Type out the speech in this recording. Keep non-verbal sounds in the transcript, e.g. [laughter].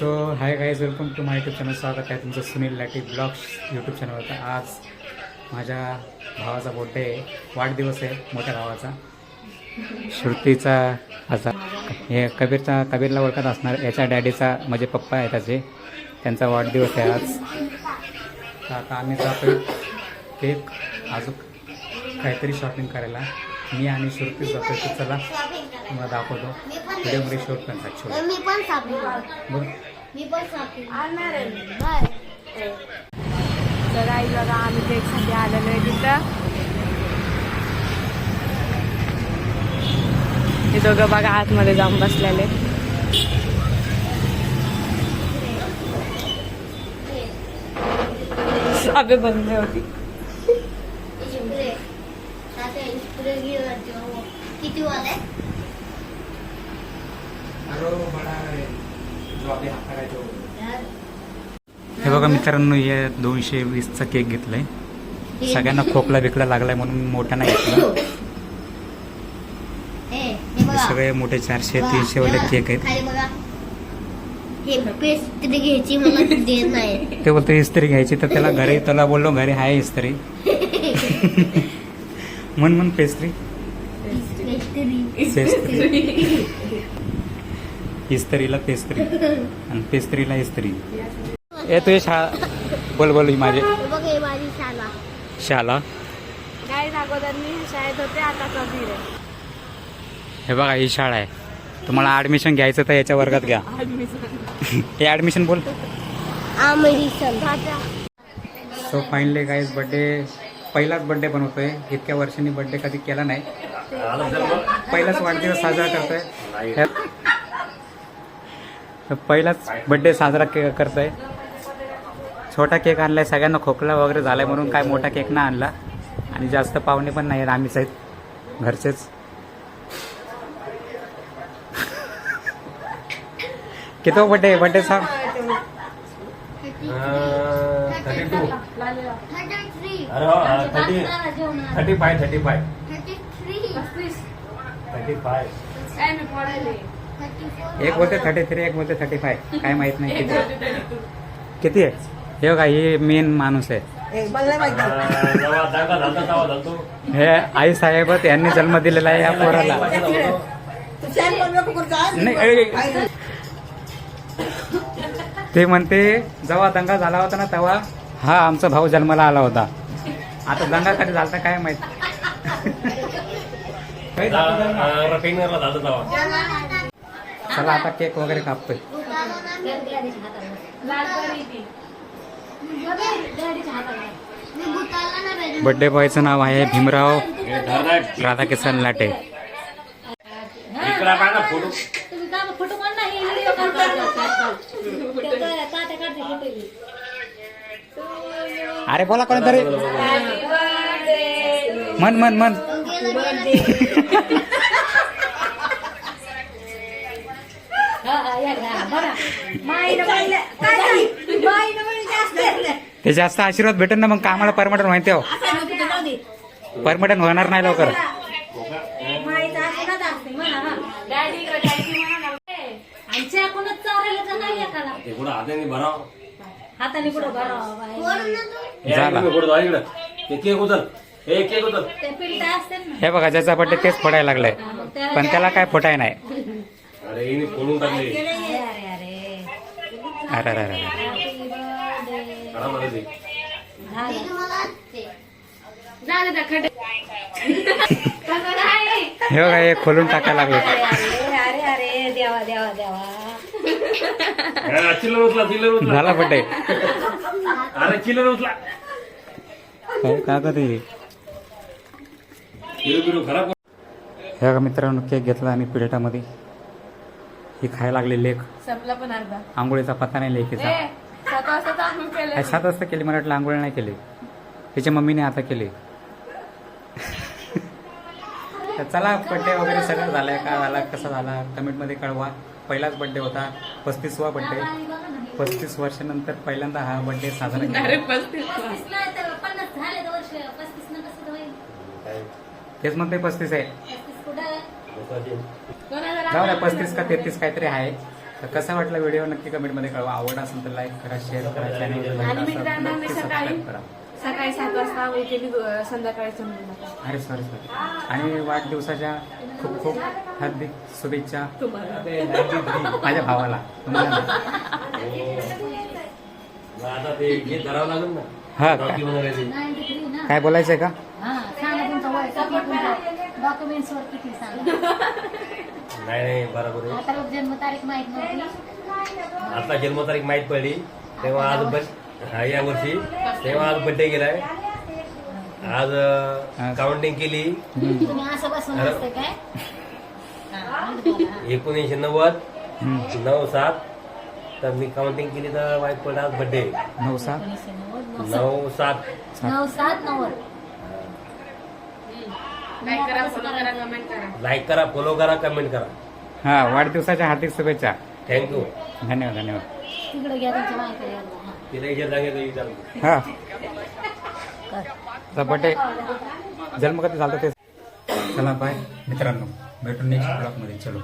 So hi guys welcome to my YouTube channel स्वागत आहे तुमचं सुनील लाटी ब्लॉग्स यूट्यूब चॅनलवर आज माझ्या भावाचा बर्थडे आहे. वाढदिवस आहे मोठ्या भावाचा. श्रुतीचा असा हे कबीरचा कबीरला ओळखत असणार. याच्या डॅडीचा म्हणजे पप्पा आहे त्याचे. त्यांचा वाढदिवस आहे आज. तर आता आम्ही जातो केक अजून काहीतरी शॉपिंग करायला. मी आणि श्रुती जातो तर चला. तुम्हाला दाखवतो. व्हिडिओमध्ये शूट करतात छोटे मी पण बघ मी पण तर आई बघा आम्ही केकसाठी आलेलो आहे तिथं. हे दोघं बघा आतमध्ये जाऊन बसलेले. साबे बनले होती. किती वाले हे बघा मित्रांनो हे दोनशे वीसचा केक घेतलाय. सगळ्यांना खोकला बिकला लागलाय म्हणून मोठा नाही घेतला सगळे मोठे चारशे तीनशे वाले केक आहेत. हे ते बोलतो इस्त्री घ्यायची. तर त्याला घरी त्याला बोललो घरी आहे इस्त्री [laughs] म्हण म्हण पेस्ट्री. पेस्ट्री. इस्त्रीला पेस्ट्री आणि पेस्ट्रीला इस्त्री. ए तू शाळा बोल बोल ही माझी. बघ हे माझी शाला. शाला. काय अगोदर मी शाळेत होते आता कबीर आहे. हे बघा ही शाळा आहे. तुम्हाला ऍडमिशन घ्यायचं तर याच्या वर्गात घ्या. हे ऍडमिशन बोल. सो फायनली गाईज बड्डे पहिलाच बड्डे बनवतोय इतक्या वर्षांनी बड्डे कधी केला नाही. पहिलाच वाढदिवस साजरा करतोय. तर पहिलाच बड्डे साजरा के करतोय. छोटा केक आणलाय सगळ्यांना खोकला वगैरे झालाय म्हणून काय मोठा केक नाही आणला. आणि जास्त पाहुणे पण नाही आहेत आम्हीच आहेत घरचेच. किती बड्डे बड्डे सांग. थर्टी हो, thirty five thirty five thirty three. Thirty five एक बोलते थर्टी थ्री एक बोलते थर्टी फाय काय माहीत नाही किती. किती आहे? हे बघा हे मेन माणूस आहे. हे आई साहेबच यांनी जन्म दिलेला आहे या पोराला. नाही ते म्हणते जेव्हा दंगा झाला होता ना तेव्हा हा आमचा भाऊ जन्माला आला होता. आता दंगा कधी झालता काय माहीत. चला आता केक वगैरे कापतोय. बर्थडे बॉयचं नाव आहे भीमराव धरणाट. राधाकिशन लाटे अरे बोला कोणीतरी. मन मन मन. ते जास्त आशीर्वाद भेटेल ना मग कामाला परमटन माहिती हो परमटन होणार नाही लवकर हे बघा ज्याचा बड्डे तेच फोडायला लागलाय पण त्याला काय फोटाय नाही अरे हिने फोडून टाकले अरे अरे अरे काढा मला ते. हे बघा हे खोलून टाकायला लागले अरे अरे देवा देवा देवा हा, चिल्लर उचला चिल्लर उचला झाला बड्डे अरे चिल्लर उचला का कधी बिरू बिरू खराब हे बघा मित्रांनो केक घेतला आणि प्लेटामध्ये ही खायला लागली लेख. संपला पण अर्धा. आंघोळीचा पत्ता नाही लेकीचा. ए सात वाजता केलं काय सात वाजता केली मला वाटलं आंघोळ नाही केली. तिच्या मम्मीने आता केली. तर चला बड्डे वगैरे सगळं झालंय. का झाला कसा झाला कमेंटमध्ये कळवा. पहिलाच बड्डे होता. पस्तीसवा बड्डे पस्तीस वर्षानंतर पहिल्यांदा हा बड्डे साजरा केला. अरे पस्तीस नाही तर पन्नास. झाले तर वर्ष. पस्तीस न कसं होईल. तेच म्हणते पस्तीस आहे. जाऊ द्या पस्तीस का तेहतीस काहीतरी आहे तर कसा वाटला व्हिडिओ? नक्की कमेंटमध्ये कळवा. आवड असेल तर लाईक करा शेअर करा चॅनल आणि मित्रांनो मी सकाळी सबस्क्राईब करा. सकाळी सात वाजता केली संध्याकाळी अरे सॉरी सॉरी आणि वाढदिवसाच्या खूप खूप हार्दिक शुभेच्छा माझ्या भावाला. तुम्हाला हे. करावं लागेल ना? हा काय बोलायचंय का हा सांगा तुमचं वय किती वर किती सांगा. नाही नाही बरोबर आहे. आता जन्मतारीख माहीत नव्हती. आता जन्मतारीख माहीत पडली. तेव्हा आज बस हा या वर्षी. तेव्हा आज बड्डे गेलाय. आज काउंटिंग केली. तुम्ही असं बसून अरे. असते काय? हा, नीट बोला. एकोणीसशे नव्वद. नऊ सात. तर मी काउंटिंग केली तर माहीत पडलं आज बड्डे नऊ सात. एकोणीसशे नव्वद, नऊ सात. नऊ सात नव्वद. लाईक करा फॉलो करा कमेंट करा. लाईक करा फॉलो करा कमेंट करा. हा वाढदिवसाच्या हार्दिक शुभेच्छा. थँक्यू धन्यवाद धन्यवाद. तिकडे घ्या तुमच्या माहिती हा तिला विचार हा. जन्म कधी झालं ते. चला बाय मित्रांनो भेटून नेक्स्ट ब्लॉगमध्ये चलो.